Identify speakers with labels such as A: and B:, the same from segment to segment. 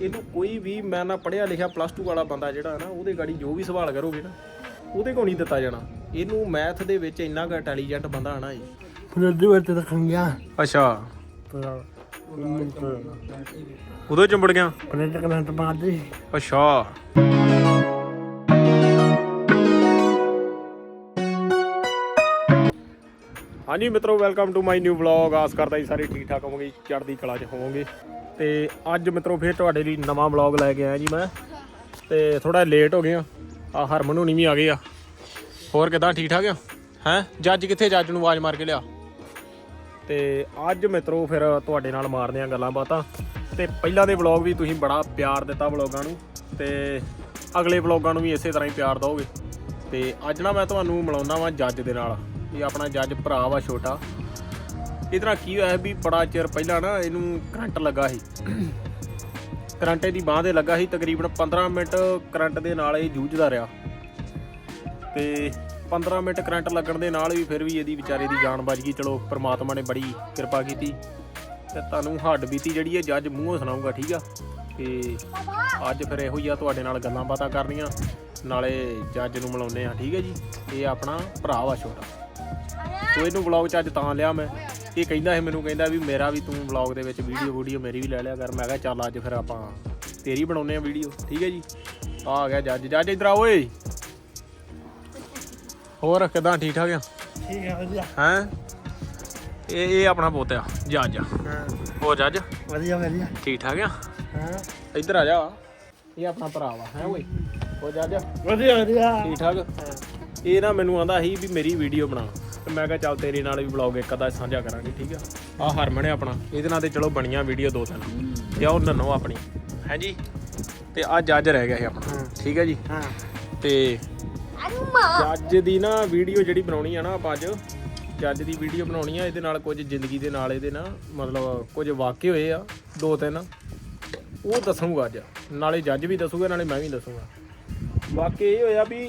A: ਇਹਨੂੰ ਕੋਈ ਵੀ ਮੈਂ ਨਾ ਪੜਿਆ ਲਿਖਿਆ ਪਲੱਸ 2 ਵਾਲਾ ਬੰਦਾ ਜਿਹੜਾ ਨਾ ਉਹਦੇ ਗਾੜੀ ਜੋ ਵੀ ਸਵਾਲ ਕਰੋਗੇ ਨਾ ਉਹਦੇ ਕੋਲ ਨਹੀਂ ਦਿੱਤਾ ਜਾਣਾ। ਇਹਨੂੰ ਮੈਥ ਦੇ ਵਿੱਚ ਇੰਨਾ ਕੁ ਇੰਟੈਲੀਜੈਂਟ ਬੰਦਾ ਆਣਾ ਜੀ।
B: ਫਰਿੱਜ ਵਿੱਚ ਰੱਖਾਂਗਾ
A: ਅੱਛਾ। ਉਦੋਂ ਚੰਬੜ ਗਿਆ?
B: ਫਰਿੱਜ ਕਰੰਟ ਮਾਰਦੀ
A: ਅੱਛਾ। ਹਾਂਜੀ ਮਿੱਤਰੋ welcome to my new vlog ਆਸ ਕਰਦਾ ਜੀ ਸਾਰੇ ਠੀਕ ਠਾਕ ਹੋਵੋਗੇ ਚੜ੍ਹਦੀ ਕਲਾ 'ਚ ਹੋਵੋਗੇ। ਤੇ ਅੱਜ ਮਿੱਤਰੋ ਫੇਰ ਤੁਹਾਡੇ ਲਈ ਨਵਾਂ ਵਲੌਗ ਲੈ ਕੇ ਆਇਆ ਜੀ ਮੈਂ। ਤੇ ਥੋੜਾ ਲੇਟ ਹੋ ਗਏ ਆ। ਆ ਹਰਮਨ ਹੁਣੀ ਵੀ ਆ ਗਏ ਆ। ਹੋਰ ਕਿਦਾਂ, ਠੀਕ ਠਾਕ ਆ? ਹੈ? ਜੱਜ ਕਿੱਥੇ ਜੱਜ ਨੂੰ ਆਵਾਜ਼ ਮਾਰ ਕੇ ਲਿਆ? ਤੇ ਅੱਜ ਮਿੱਤਰੋ ਫਿਰ ਤੁਹਾਡੇ ਨਾਲ ਮਾਰਦੇ ਆ ਗੱਲਾਂ ਬਾਤਾਂ। ਤੇ ਪਹਿਲਾਂ ਦੇ ਵਲੌਗ ਵੀ ਤੁਸੀਂ ਬੜਾ ਪਿਆਰ ਦਿੱਤਾ ਵਲੌਗਾਂ ਨੂੰ। ਤੇ ਅਗਲੇ ਵਲੌਗਾਂ ਨੂੰ ਵੀ ਇਸੇ ਤਰ੍ਹਾਂ ਹੀ ਪਿਆਰ ਦਿਓਗੇ। ਤੇ ਅੱਜ ਨਾ ਮੈਂ ਤੁਹਾਨੂੰ ਮਿਲਾਉਣਾ ਵਾਂ ਜੱਜ ਦੇ ਨਾਲ। ਇਹ ਆਪਣਾ ਜੱਜ ਭਰਾ ਵਾ ਛੋਟਾ। ਇਹਦੇ ਨਾਲ ਕੀ ਹੋਇਆ ਵੀ ਬੜਾ ਚਿਰ ਪਹਿਲਾਂ ਨਾ ਇਹਨੂੰ ਕਰੰਟ ਲੱਗਾ ਸੀ। ਕਰੰਟ ਇਹਦੀ ਬਾਹ ਦੇ ਲੱਗਾ ਸੀ ਤਕਰੀਬਨ 15 ਮਿੰਟ ਕਰੰਟ ਦੇ ਨਾਲ ਇਹ ਜੂਝਦਾ ਰਿਹਾ। ਤੇ 15 ਮਿੰਟ ਕਰੰਟ ਲੱਗਣ ਦੇ ਨਾਲ ਵੀ ਫਿਰ ਵੀ ਇਹਦੀ ਵਿਚਾਰੇ ਦੀ ਜਾਨ ਬਚ ਗਈ। ਚਲੋ ਪ੍ਰਮਾਤਮਾ ਨੇ ਬੜੀ ਕਿਰਪਾ ਕੀਤੀ। ਤੇ ਤੁਹਾਨੂੰ ਹੱਡ ਬੀਤੀ ਜਿਹੜੀ ਹੈ ਜੱਜ ਮੂੰਹੋਂ ਸੁਣਾਉਂਗਾ ਠੀਕ ਆ? ਤੇ ਅੱਜ ਫਿਰ ਇਹੋ ਹੀ ਆ ਤੁਹਾਡੇ ਨਾਲ ਗੱਲਾਂ ਬਾਤਾਂ ਕਰਨੀਆਂ। ਨਾਲੇ ਜੱਜ ਨੂੰ ਮਿਲਾਉਂਦੇ ਆ ਠੀਕ ਹੈ ਜੀ? ਇਹ ਆਪਣਾ ਭਰਾ ਵਾ ਛੋਟਾ। ਸੋ ਇਹਨੂੰ ਵਲੌਗ ਚ ਅੱਜ ਤਾਂ ਲਿਆ ਮੈਂ। ਇਹ ਕਹਿੰਦਾ ਸੀ ਮੈਨੂੰ ਕਹਿੰਦਾ ਵੀ ਮੇਰਾ ਵੀ ਤੂੰ ਵਲੌਗ ਦੇ ਵਿੱਚ ਵੀਡੀਓ ਵੀਡੀਓ ਮੇਰੀ ਵੀ ਲੈ ਲਿਆ ਕਰ। ਮੈਂ ਕਿਹਾ ਚੱਲ ਅੱਜ ਫਿਰ ਆਪਾਂ ਤੇਰੀ ਬਣਾਉਨੇ ਆ ਵੀਡੀਓ ਠੀਕ ਹੈ ਜੀ? ਆ ਗਿਆ ਜੱਜ। ਜੱਜ ਇਧਰ ਆ ਓਏ। ਹੋਰ ਕਿਦਾਂ? ਠੀਕ ਠਾਕ ਆ?
B: ਠੀਕ ਹੈ ਵਧੀਆ।
A: ਹੈ? ਇਹ ਇਹ ਆਪਣਾ ਪੁੱਤ ਆ ਜੱਜ।
B: ਹਾਂ।
A: ਹੋਰ ਜੱਜ?
B: ਵਧੀਆ ਵਧੀਆ।
A: ਠੀਕ ਠਾਕ ਆ?
B: ਹਾਂ।
A: ਇੱਧਰ ਆ ਜਾ। ਇਹ ਆਪਣਾ ਭਰਾ ਵਾ ਹੈ ਓਏ? ਹੋਰ ਜੱਜ?
B: ਵਧੀਆ ਵਧੀਆ।
A: ਠੀਕ ਠਾਕ? ਇਹ ਨਾ ਮੈਨੂੰ ਆਂਦਾ ਸੀ ਵੀ ਮੇਰੀ ਵੀਡੀਓ ਬਣਾ। ਤੇ ਮੈਂ ਕਿਹਾ ਚੱਲ ਤੇਰੇ ਨਾਲ ਵੀ ਵਲੌਗ ਇੱਕ ਅੱਧਾ ਸਾਂਝਾ ਕਰਾਂਗੇ ਠੀਕ ਆ? ਆ ਹਰਮਨ ਹੈ ਆਪਣਾ ਇਹਦੇ ਨਾਲ ਤੇ ਚਲੋ ਬਣੀਆਂ ਵੀਡੀਓ ਦੋ ਤਿੰਨ। ਤੇ ਉਹ ਨਨੋ ਆਪਣੀ। ਹੈ ਜੀ ਤੇ ਆ ਜੱਜ ਰਹਿ ਗਿਆ ਸੀ ਆਪਣਾ ਠੀਕ ਹੈ ਜੀ?
B: ਹਾਂ।
A: ਤੇ ਜੱਜ ਦੀ ਨਾ ਵੀਡੀਓ ਜਿਹੜੀ ਬਣਾਉਣੀ ਆ ਨਾ ਆਪਾਂ ਅੱਜ ਜੱਜ ਦੀ ਵੀਡੀਓ ਬਣਾਉਣੀ ਆ ਇਹਦੇ ਨਾਲ ਕੁਝ ਜ਼ਿੰਦਗੀ ਦੇ ਨਾਲ ਇਹਦੇ ਨਾਲ ਮਤਲਬ ਕੁਝ ਵਾਕਿਏ ਹੋਏ ਆ ਦੋ ਤਿੰਨ। ਉਹ ਦੱਸੂਗਾ ਅੱਜ। ਨਾਲੇ ਜੱਜ ਵੀ ਦੱਸੂਗਾ ਨਾਲੇ ਮੈਂ ਵੀ ਦੱਸੂਗਾ। ਬਾਕੀ ਇਹ ਹੋਇਆ ਵੀ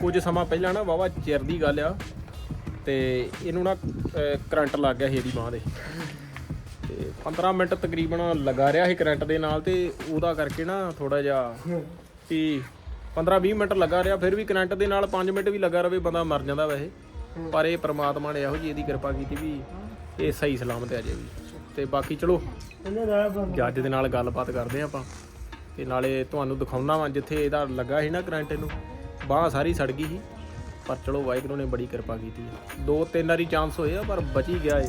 A: ਕੁਝ ਸਮਾਂ ਪਹਿਲਾਂ ਨਾ ਵਾਵਾ ਚਿਰ ਦੀ ਗੱਲ ਆ ਤੇ ਇਹਨੂੰ ਨਾ ਅਹ, ਕਰੰਟ ਲੱਗ ਗਿਆ ਸੀ ਇਹਦੀ ਬਾਹ ਦੇ। ਤੇ 15 ਮਿੰਟ ਤਕਰੀਬਨ ਲੱਗਾ ਰਿਹਾ ਸੀ ਕਰੰਟ ਦੇ ਨਾਲ ਤੇ ਉਹਦਾ ਕਰਕੇ ਨਾ ਥੋੜਾ ਜਿਹਾ ਵੀ 15-20 ਮਿੰਟ ਲੱਗਾ ਰਿਹਾ ਫਿਰ ਵੀ ਕਰੰਟ ਦੇ ਨਾਲ 5 ਮਿੰਟ ਵੀ ਲੱਗਾ ਰਵੇ ਬੰਦਾ ਮਰ ਜਾਂਦਾ ਵੈਸੇ। ਪਰ ਇਹ ਪ੍ਰਮਾਤਮਾ ਨੇ ਇਹੋ ਜੀ ਇਹਦੀ ਕਿਰਪਾ ਕੀਤੀ ਵੀ ਇਹ ਸਹੀ ਸਲਾਮਤ ਹੈ ਅਜੇ ਵੀ। ਤੇ ਬਾਕੀ ਚਲੋ
B: ਇਹਨੇ ਦਾ ਬੰਦ
A: ਜੱਜ ਦੇ ਨਾਲ ਗੱਲਬਾਤ ਕਰਦੇ ਹਾਂ ਆਪਾਂ। ਤੇ ਨਾਲੇ ਤੁਹਾਨੂੰ ਦਿਖਾਉਣਾ ਵਾਂ ਜਿੱਥੇ ਇਹਦਾ ਲੱਗਾ ਸੀ ਨਾ ਕਰੰਟ ਇਹਨੂੰ ਬਾਹ ਸਾਰੀ ਸੜ ਗਈ ਸੀ। ਪਰ ਚਲੋ ਵਾਹਿਗੁਰੂ ਨੇ ਬੜੀ ਕਿਰਪਾ ਕੀਤੀ ਹੈ। ਦੋ ਤਿੰਨ ਵਾਰੀ ਚਾਂਸ ਹੋਏ ਆ ਪਰ ਬਚ ਗਿਆ ਇਹ।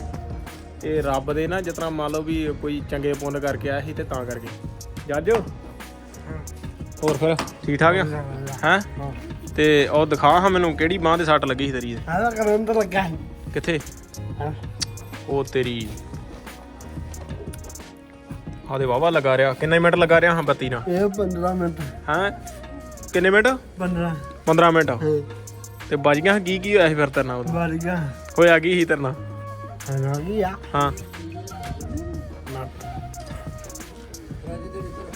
A: ਇਹ ਰੱਬ ਦੇ ਨਾ ਜਿਤਨਾ ਮੰਨ ਲਓ ਵੀ ਕੋਈ ਚੰਗੇ ਪੁੰਨ ਕਰਕੇ ਆਇਆ ਸੀ ਤੇ ਤਾਂ ਕਰਕੇ। ਜੱਜ ਹੋਰ ਫਿਰ ਠੀਕ ਠਾਕ ਆ? ਹੈ? ਤੇ ਉਹ ਦਿਖਾ ਹਾਂ ਮੈਨੂੰ ਕਿਹੜੀ ਬਾਹ ਤੇ ਸੱਟ ਲੱਗੀ ਸੀ ਤੇਰੀ ਇਹ?
B: ਆਦਾ ਕਰੰਟ ਲੱਗਾ ਹੈ
A: ਕਿੱਥੇ?
B: ਹਾਂ।
A: ਉਹ ਤੇਰੀ ਆਦੇ ਵਾਵਾ ਲਗਾ ਰਿਹਾ। ਕਿੰਨੇ ਮਿੰਟ ਲਗਾ ਰਿਹਾ ਹਾਂ ਬੱਤੀ ਨਾਲ?
B: ਇਹ 15 ਮਿੰਟ।
A: ਹਾਂ? ਕਿੰਨੇ ਮਿੰਟ?
B: 15
A: 15 ਮਿੰਟ।
B: ਹਾਂ।
A: ਤੇ ਵੱਜ ਗਿਆ ਕੀ ਕੀ ਹੋਇਆ ਸੀ ਫਿਰ ਤੇਰੇ ਨਾਲ ਉਦੋਂ?
B: ਗਿਆ।
A: ਹੋਇਆ ਕੀ ਸੀ ਤੇਰੇ ਨਾਲ?
B: ਹਾਂ ਆ? ਗਿਆ
A: ਹਾਂ।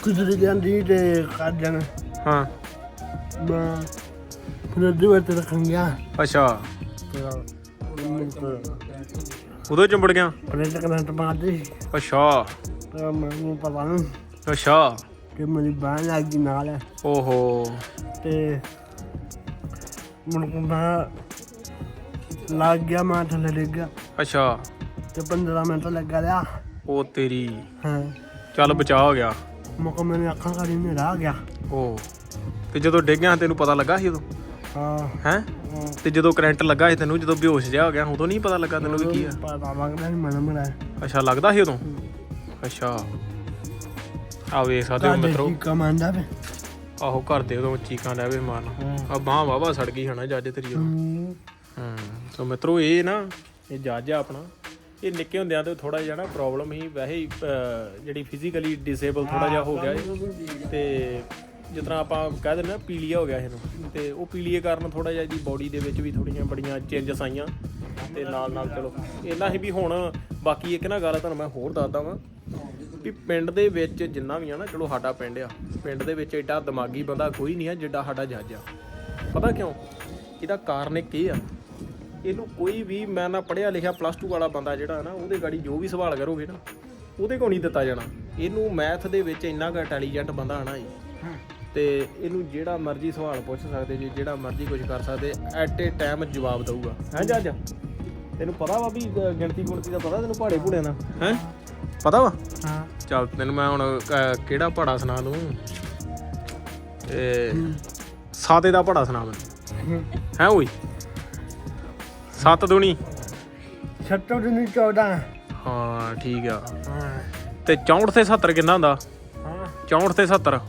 B: ਕੁਦਰੀ ਜਾਂਦੀ ਤੇ ਕਰ ਜਾਣਾ।
A: ਹਾਂ।
B: ਮੈਂ ਫਰਿੱਜ ਵਿੱਚ ਰੱਖਾਂਗਾ
A: ਅੱਛਾ। ਉਦੋਂ ਚੰਬੜ ਗਿਆ?
B: ਫਰਿੱਜ ਕਰੰਟ ਮਾਰਦੀ
A: ਅੱਛਾ।
B: ਤੇ ਮੈਨੂੰ ਪਤਾ ਨਹੀਂ
A: ਅੱਛਾ।
B: ਕਿ ਮੇਰੀ ਬਾਂਹ ਲੱਗ ਗਈ ਨਾਲ।
A: ਓਹੋ।
B: ਤੇ ਮੈਂ ਲੱਗ ਗਿਆ ਮੈਂ ਥੱਲੇ ਡਿੱਗ ਗਿਆ।
A: ਅੱਛਾ।
B: ਤੇ 15 ਮਿੰਟ ਲੱਗਾ ਰਿਹਾ।
A: ਉਹ ਤੇਰੀ।
B: ਹਾਂ।
A: ਚੱਲ ਬਚਾ ਹੋ ਗਿਆ।
B: ਮੁਕ ਮੈਨੇ ਅੱਖਾਂ ਕਰੀ ਨੇ ਰਹਿ ਗਿਆ।
A: ਉਹ ਤੇ ਜਦੋਂ ਡਿੱਗਿਆ ਤੈਨੂੰ ਪਤਾ ਲੱਗਾ ਸੀ ਉਦੋਂ?
B: ਹਾਂ।
A: ਹੈ। ਤੇ ਜਦੋਂ ਕਰੰਟ ਲੱਗਾ ਸੀ ਤੈਨੂੰ ਜਦੋਂ ਬੇਹੋਸ਼ ਜਿਹਾ ਹੋ ਗਿਆ ਉਦੋਂ ਨਹੀਂ ਪਤਾ ਲੱਗਾ ਤੈਨੂੰ ਵੀ ਕੀ ਆ?
B: ਪਤਾ ਲੱਗਦਾ ਨਹੀਂ ਮਨ ਮਰਾ
A: ਅੱਛਾ ਲੱਗਦਾ ਸੀ ਉਦੋਂ? ਅੱਛਾ। ਆ ਵੇਖ ਸਕਦੇ ਹੋ ਮਿੱਤਰੋ।
B: ਕਮਾਂਦਾ ਵੇ।
A: ਆਹੋ ਘਰ ਦੇ ਉਦੋਂ ਚੀਕਾਂ ਲੈ ਵੇ ਮਾਰਨ। ਆ ਬਾਹ ਵਾਵਾ ਸੜ ਗਈ ਹਨਾ ਜੱਜ ਤੇਰੀ ਹੂੰ। ਸੋ ਮਿੱਤਰੋ ਇਹ ਨਾ ਇਹ ਜੱਜ ਆ ਆਪਣਾ। ਇਹ ਨਿੱਕੇ ਹੁੰਦਿਆਂ ਤੇ ਥੋੜਾ ਜਿਹਾ ਨਾ ਪ੍ਰੋਬਲਮ ਹੀ ਵੈਸੇ ਹੀ ਜਿਹੜੀ ਫਿਜ਼ੀਕਲੀ ਡਿਸੇਬਲ ਥੋੜਾ ਜਿਹਾ ਹੋ ਗਿਆ। ਤੇ ਜਿਸ ਤਰ੍ਹਾਂ ਆਪਾਂ ਕਹਿ ਦਿੰਦੇ ਨਾ ਪੀਲੀਆ ਹੋ ਗਿਆ ਇਹਨੂੰ। ਤੇ ਉਹ ਪੀਲੀਏ ਕਾਰਨ ਥੋੜਾ ਜਿਹਾ ਇਹਦੀ ਬਾਡੀ ਦੇ ਵਿੱਚ ਵੀ ਥੋੜੀਆਂ ਬੜੀਆਂ ਚੇਂਜਸ ਆਈਆਂ। ਤੇ ਨਾਲ ਨਾਲ ਚਲੋ। ਇਹਨਾਂ ਹੀ ਵੀ ਹੁਣ ਬਾਕੀ ਇੱਕ ਨਾ ਗੱਲ ਤੁਹਾਨੂੰ ਮੈਂ ਹੋਰ ਦੱਸਦਾ ਵਾਂ। ਵੀ ਪਿੰਡ ਦੇ ਵਿੱਚ ਜਿੰਨਾ ਵੀ ਆ ਨਾ ਚਲੋ ਸਾਡਾ ਪਿੰਡ ਆ ਪਿੰਡ ਦੇ ਵਿੱਚ ਐਡਾ ਦਿਮਾਗੀ ਬੰਦਾ ਕੋਈ ਨਹੀਂ ਆ ਜਿੱਡਾ ਸਾਡਾ ਜੱਜ ਆ। ਪਤਾ ਕਿਉਂ? ਇਹਦਾ ਕਾਰਨ ਇੱਕ ਇਹ ਆ ਇਹਨੂੰ ਕੋਈ ਵੀ ਮੈਂ ਨਾ ਪੜਿਆ ਲਿਖਿਆ ਪਲੱਸ 2 ਵਾਲਾ ਬੰਦਾ ਜਿਹੜਾ ਨਾ ਉਹਦੇ ਗਾੜੀ ਜੋ ਵੀ ਸਵਾਲ ਕਰੋਗੇ ਨਾ ਉਹਦੇ ਕੋਲ ਨਹੀਂ ਦਿੱਤਾ ਜਾਣਾ। ਇਹਨੂੰ ਮੈਥ ਦੇ ਵਿੱਚ ਇੰਨਾ ਕੁ ਇੰਟੈਲੀਜੈਂਟ ਬੰਦਾ ਆਣਾ ਜੀ ਤੇ ਇਹਨੂੰ ਜਿਹੜਾ ਮਰਜ਼ੀ ਸਵਾਲ ਪੁੱਛ ਸਕਦੇ ਜੀ ਜਿਹੜਾ ਮਰਜ਼ੀ ਕੁਝ ਕਰ ਸਕਦੇ ਐਟ ਏ ਟਾਈਮ ਜਵਾਬ ਦਊਗਾ। ਹੈ ਜੱਜ? ਤੈਨੂੰ ਪਤਾ ਵਾ ਵੀ ਗਿਣਤੀ ਗੁਣਤੀ ਦਾ ਪਤਾ ਤੈਨੂੰ ਪਹਾੜੇ ਭੂੜਿਆਂ ਦਾ? ਹੈ? ਪਤਾ ਵਾ?
B: ਹਾਂ।
A: ਚੱਲ ਤੈਨੂੰ ਮੈਂ ਹੁਣ ਕਿਹੜਾ ਪਹਾੜਾ ਸੁਣਾ ਦੂੰ? ਇਹ ਸਾਤੇ ਦਾ ਪਹਾੜਾ ਸੁਣਾ ਮੈਨੂੰ। ਹੈ। ਓਏ? ਸੱਤ ਦੁਨੀ
B: ਛੱਤੋ ਦਿਨ 14
A: ਹਾਂ ਠੀਕ ਆ।
B: ਹਾਂ।
A: ਤੇ 64 ਤੇ 70 ਕਿੰਨਾ ਹੁੰਦਾ?
B: ਹਾਂ।
A: 64 ਤੇ 70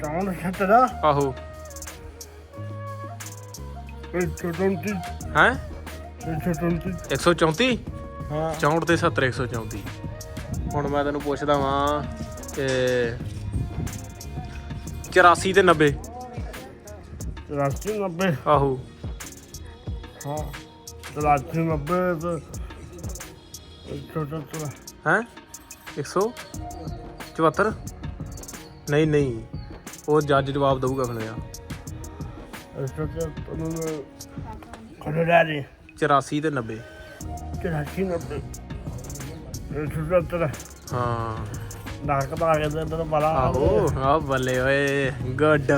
B: ਚੌਂਡ ਛੱਤਰਾ
A: ਆਹੋ।
B: ਇਹ ਛੋਟੰਤੀ
A: ਹੈ?
B: ਇਹ ਛੋਟੰਤੀ
A: 134
B: ਹਾਂ।
A: 64 ਤੇ 70 134 ਹੁਣ ਮੈਂ ਤੈਨੂੰ ਪੁੱਛਦਾ ਵਾਂ ਕਿ 84 ਤੇ 90
B: ਰਾਸ਼ਟਰੀ 90
A: ਆਹੋ।
B: ਹਾਂ। ਰਾਸ਼ਟਰੀ 90 ਤੇ ਛੋਟੰਤਰਾ
A: ਹੈ? 174 ਨਹੀਂ ਨਹੀਂ। ਉਹ ਜੱਜ ਜਵਾਬ ਦਊਗਾ ਫਿਰ ਯਾਰ
B: ਇਹ ਛੋਟੰਤਰਾ ਨੂੰ ਖੜਾ ਦੇ
A: 84 ਤੇ 90
B: ਚਰਾਸੀ 90 ਇਹ ਛੋਟੰਤਰਾ
A: ਹਾਂ।
B: ਡਾਕ ਪਾ ਕੇ ਤੇ ਤੈਨੂੰ ਬੜਾ
A: ਆਹੋ ਆ ਬੱਲੇ ਓਏ ਗੁੱਡ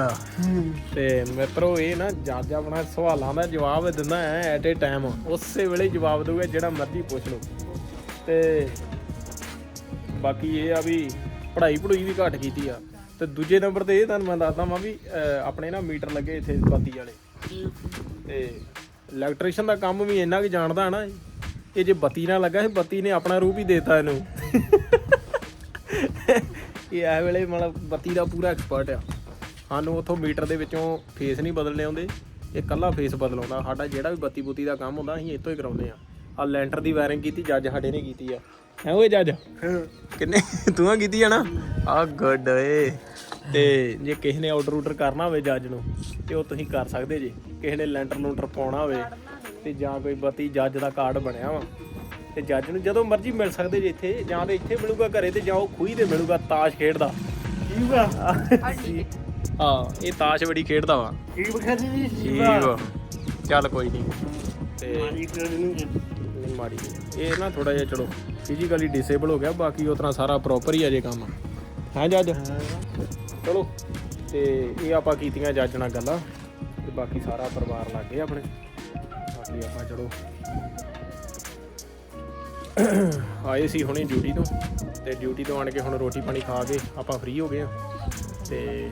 A: ਤੇ ਮਿੱਤਰੋ ਇਹ ਨਾ ਜੱਜ ਆਪਣਾ ਸਵਾਲਾਂ ਦਾ ਜਵਾਬ ਦਿੰਦਾ ਹੈ ਐਟ ਏ ਟਾਈਮ ਉਸੇ ਵੇਲੇ ਜਵਾਬ ਦਊਗਾ ਜਿਹੜਾ ਮਰਜ਼ੀ ਪੁੱਛ ਲਓ। ਤੇ ਬਾਕੀ ਇਹ ਆ ਵੀ ਪੜ੍ਹਾਈ ਪੜੂਈ ਵੀ ਘੱਟ ਕੀਤੀ ਆ। ਤੇ ਦੂਜੇ ਨੰਬਰ ਤੇ ਇਹ ਤੁਹਾਨੂੰ ਮੈਂ ਦੱਸਦਾ ਵਾਂ ਵੀ ਆਪਣੇ ਨਾ ਮੀਟਰ ਲੱਗੇ ਇੱਥੇ ਬੱਤੀ ਵਾਲੇ। ਤੇ ਇਲੈਕਟ੍ਰੀਸ਼ੀਅਨ ਦਾ ਕੰਮ ਵੀ ਇੰਨਾ ਕਿ ਜਾਣਦਾ ਹੈ ਨਾ। ਇਹ। ਜੇ ਬੱਤੀ ਨਾਲ ਲੱਗਾ ਸੀ, ਬੱਤੀ ਨੇ ਆਪਣਾ ਰੂਪ ਹੀ ਦੇਤਾ ਇਹਨੂੰ। ਇਹ ਇਹ ਵੇਲੇ ਮਤਲਬ ਬੱਤੀ ਦਾ ਪੂਰਾ ਐਕਸਪਰਟ ਆ। ਸਾਨੂੰ ਉਥੋਂ ਮੀਟਰ ਦੇ ਵਿੱਚੋਂ ਫੇਸ ਨਹੀਂ ਬਦਲਨੇ ਆਉਂਦੇ। ਇਹ ਕੱਲਾ ਫੇਸ ਬਦਲਾਉਂਦਾ। ਸਾਡਾ ਜਿਹੜਾ ਵੀ ਬੱਤੀ ਬੁੱਤੀ ਦਾ ਕੰਮ ਹੁੰਦਾ, ਅਸੀਂ ਇੱਥੋਂ ਹੀ ਕਰਾਉਂਦੇ ਆ। ਆ ਲੈਂਟਰ ਦੀ ਵਾਇਰਿੰਗ ਕੀਤੀ, ਜੱਜ ਸਾਡੇ ਨੇ ਕੀਤੀ ਆ। ਹੈ ਓਏ ਜੱਜ? ਕਿੰਨੇ? ਤੂੰ ਕੀਤੀ ਆ ਨਾ? ਆ ਗੁੱਡ ਏ। ਤੇ ਜੇ ਕਿਸੇ ਨੇ ਆਰਡਰ ਆਰਡਰ ਕਰਨਾ ਹੋਵੇ ਜੱਜ ਨੂੰ, ਤੇ ਉਹ ਤੁਸੀਂ ਕਰ ਸਕਦੇ ਜੇ। ਕਿਸੇ ਨੇ ਲੈਂਟਰ ਲੂੰਟਰ ਪਾਉਣਾ ਹੋਵੇ। ਤੇ ਜਾਂ ਕੋਈ ਬੱਤੀ ਜੱਜ ਦਾ ਕਾਰਡ ਬਣਿਆ ਵਾ। ਤੇ ਜੱਜ ਨੂੰ ਜਦੋਂ ਮਰਜ਼ੀ ਮਿਲ ਸਕਦੇ ਜੇ ਇੱਥੇ ਜਾਂ ਤੇ ਇੱਥੇ ਮਿਲੂਗਾ ਘਰੇ ਤੇ ਜਾਂ ਉਹ ਖੂਹੀ ਤੇ ਮਿਲੂਗਾ ਤਾਸ਼ ਖੇਡਦਾ।
B: ਠੀਕ
A: ਹਾਂ ਇਹ ਤਾਸ਼ ਬੜੀ ਖੇਡਦਾ ਵਾ।
B: ਠੀਕ ਬਖਰੀ ਦੀ
A: ਠੀਕ ਵਾ ਚੱਲ ਕੋਈ ਨਹੀਂ ਤੇ ਮਾੜੀ। ਇਹ ਨਾ ਥੋੜਾ ਜਿਹਾ ਚਲੋ ਫਿਜ਼ੀਕਲੀ ਡਿਸੇਬਲ ਹੋ ਗਿਆ ਬਾਕੀ ਉਹ ਤਰ੍ਹਾਂ ਸਾਰਾ ਪ੍ਰੋਪਰ ਹੀ ਆ ਜੇ ਕੰਮ। ਹੈ ਜੱਜ? ਚਲੋ ਤੇ ਇਹ ਆਪਾਂ ਕੀਤੀਆਂ ਜੱਜ ਨਾਲ ਗੱਲਾਂ ਤੇ ਬਾਕੀ ਸਾਰਾ ਪਰਿਵਾਰ ਲੱਗ ਗਿਆ ਆਪਣੇ। ਬਾਕੀ ਆਪਾਂ ਚਲੋ। ਆਏ ਸੀ ਹੁਣੇ ਡਿਊਟੀ ਤੋਂ, ਤੇ ਡਿਊਟੀ ਤੋਂ ਆਣ ਕੇ ਹੁਣ ਰੋਟੀ ਪਾਣੀ ਖਾ ਕੇ ਆਪਾਂ ਫ੍ਰੀ ਹੋ ਗਏ ਆ। ਤੇ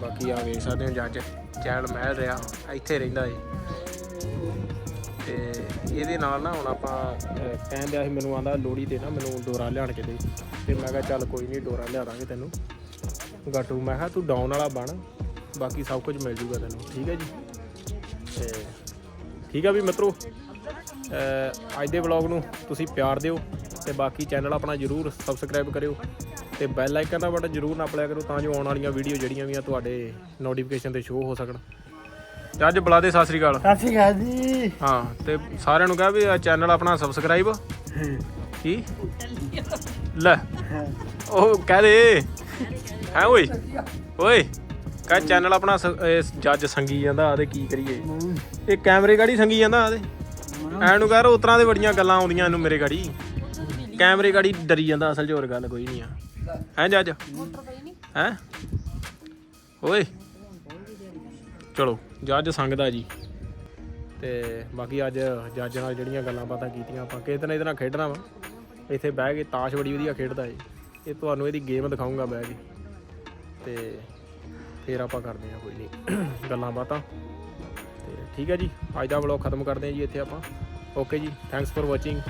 A: ਬਾਕੀ ਆ ਵੇਖ ਸਕਦੇ ਹੋ ਜੱਜ, ਚੈਨ ਮਹਿਲ ਰਿਹਾ, ਇੱਥੇ ਰਹਿੰਦਾ ਏ ਤੇ ਇਹਦੇ ਨਾਲ ਨਾ ਹੁਣ ਆਪਾਂ ਕਹਿਣ ਦਿਆ ਸੀ, ਮੈਨੂੰ ਆਂਦਾ ਲੋੜੀ ਤੇ ਨਾ ਮੈਨੂੰ ਡੋਰਾ ਲਿਆਣ ਕੇ ਦੇ। ਤੇ ਮੈਂ ਕਿਹਾ ਚੱਲ ਕੋਈ ਨਹੀਂ ਡੋਰਾ ਲਿਆ ਦਾਂਗੇ ਤੈਨੂੰ। ਗਾਟੂ, ਮੈਂ ਕਿਹਾ ਤੂੰ ਡਾਊਨ ਵਾਲਾ ਬਣ, ਬਾਕੀ ਸਭ ਕੁਝ ਮਿਲ ਜੂਗਾ ਤੈਨੂੰ, ਠੀਕ ਹੈ ਜੀ? ਤੇ ਠੀਕ ਆ ਵੀ ਮਿੱਤਰੋ? ਅੱਜ ਦੇ ਵਲੌਗ ਨੂੰ ਤੁਸੀਂ ਪਿਆਰ ਦਿਓ ਤੇ ਬਾਕੀ ਚੈਨਲ ਆਪਣਾ ਜਰੂਰ ਸਬਸਕ੍ਰਾਈਬ ਕਰਿਓ ਤੇ ਬੈਲ ਆਈਕਨ ਦਾ ਬਟਨ ਜਰੂਰ ਨੱਪ ਲਿਆ ਕਰੋ ਤਾਂ ਜੋ ਆਉਣ ਵਾਲੀਆਂ ਵੀਡੀਓ ਜਿਹੜੀਆਂ ਵੀ ਆ ਤੁਹਾਡੇ ਨੋਟੀਫਿਕੇਸ਼ਨ ਤੇ ਸ਼ੋ ਹੋ ਸਕਣ। ਤੇ ਅੱਜ ਬੁਲਾ ਦੇ ਸਤਿ ਸ੍ਰੀ ਅਕਾਲ।
B: ਸਤਿ ਸ਼੍ਰੀ ਅਕਾਲ ਜੀ।
A: ਹਾਂ ਤੇ ਸਾਰਿਆਂ ਨੂੰ ਕਹਾਂ ਵੀ ਚੈਨਲ ਆਪਣਾ ਸਬਸਕ੍ਰਾਈਬ ਕੀ? ਲੈ ਉਹ ਕਹਿ ਦੇ। ਹੈ ਓਏ ਓਏ। ਕਹ ਚੈਨਲ ਆਪਣਾ ਸ- ਇਹ ਜੱਜ ਸੰਗੀ ਜਾਂਦਾ ਆਦੇ ਕੀ ਕਰੀਏ? ਇਹ ਕੈਮਰੇ ਗਾੜੀ ਸੰਗੀ ਜਾਂਦਾ ਆਦੇ ਐ ਨੂੰ ਕਹਿ ਰੋ, ਉਤਰਾਂ ਦੇ ਬੜੀਆਂ ਗੱਲਾਂ ਆਉਂਦੀਆਂ ਇਹਨੂੰ ਮੇਰੇ ਗਾੜੀ। ਕੈਮਰੇ ਗਾੜੀ ਡਰੀ ਜਾਂਦਾ, ਅਸਲ 'ਚ ਹੋਰ ਗੱਲ ਕੋਈ ਨਹੀਂ ਆ। ਹੈ ਜੱਜ? ਹੈ? ਓਏ। ਚਲੋ, ਜੱਜ ਸੰਗਦਾ ਜੀ। ਤੇ ਬਾਕੀ ਅੱਜ ਜੱਜ ਨਾਲ ਜਿਹੜੀਆਂ ਗੱਲਾਂ ਬਾਤਾਂ ਕੀਤੀਆਂ, ਆਪਾਂ ਕਿਸ ਦਿਨ ਇਹਦੇ ਨਾਲ ਖੇਡਣਾ ਵਾ? ਇੱਥੇ ਬਹਿ ਕੇ ਤਾਸ਼ ਬੜੀ ਵਧੀਆ ਖੇਡਦਾ ਏ। ਇਹ ਤੁਹਾਨੂੰ ਇਹਦੀ ਗੇਮ ਦਿਖਾਉਂਗਾ ਬਹਿ ਕੇ। ਤੇ ਫਿਰ ਆਪਾਂ ਕਰਦੇ ਹਾਂ ਕੋਈ ਨਹੀਂ ਗੱਲਾਂ ਬਾਤਾਂ। ਤੇ ਠੀਕ ਹੈ ਜੀ, ਅੱਜ ਦਾ ਵਲੌਗ ਖਤਮ ਕਰਦੇ ਹਾਂ ਜੀ ਇੱਥੇ ਆਪਾਂ। ਓਕੇ ਜੀ ਥੈਂਕਸ ਫॉर ਵਾਚਿੰਗ